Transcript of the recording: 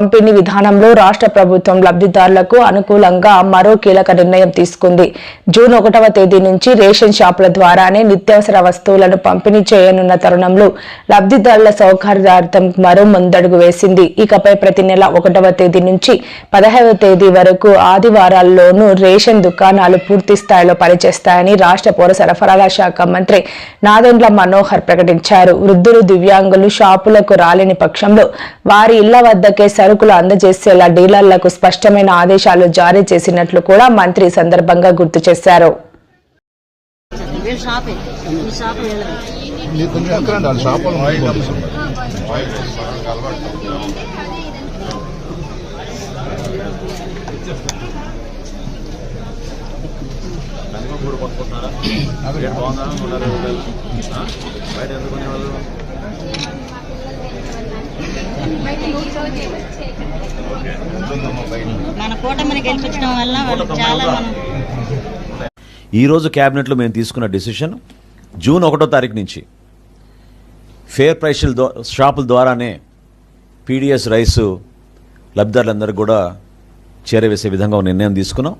పంపిణీ విధానంలో రాష్ట్ర ప్రభుత్వం లబ్ధిదారులకు అనుకూలంగా మరో కీలక నిర్ణయం తీసుకుంది. జూన్ ఒకటవ తేదీ నుంచి రేషన్ షాపుల ద్వారానే నిత్యావసర వస్తువులను పంపిణీ చేయనున్న తరుణంలో లబ్ధిదారుల సౌకర్యార్థం మరో ముందడుగు వేసింది. ఇకపై ప్రతి నెల ఒకటవ తేదీ నుంచి పదహైవ తేదీ వరకు ఆదివారాల్లోనూ రేషన్ దుకాణాలు పూర్తి స్థాయిలో పనిచేస్తాయని రాష్ట్ర పౌర సరఫరాల శాఖ మంత్రి నాదెండ్ల మనోహర్ ప్రకటించారు. వృద్ధులు దివ్యాంగులు షాపులకు రాలేని పక్షంలో వారి ఇళ్ళ వద్దకే సరుకులు అందజేసేలా డీలర్లకు స్పష్టమైన ఆదేశాలు జారీ చేసినట్లు కూడా మంత్రి సందర్భంగా గుర్తు చేశారు. వీళ్ళ షాపే ఈ షాప్ వీళ్ళది మీరు కొంచెం మన కూటమిని గెలిపించడం వల్ల చాలా మనం ఈరోజు క్యాబినెట్లో మేము తీసుకున్న డిసిషన్ జూన్ ఒకటో తారీఖు నుంచి ఫేర్ ప్రైస్ల ద్వారా షాపుల ద్వారానే పీడిఎస్ రైస్ లబ్ధిదారులందరికీ కూడా చేరవేసే విధంగా నిర్ణయం తీసుకున్నాం.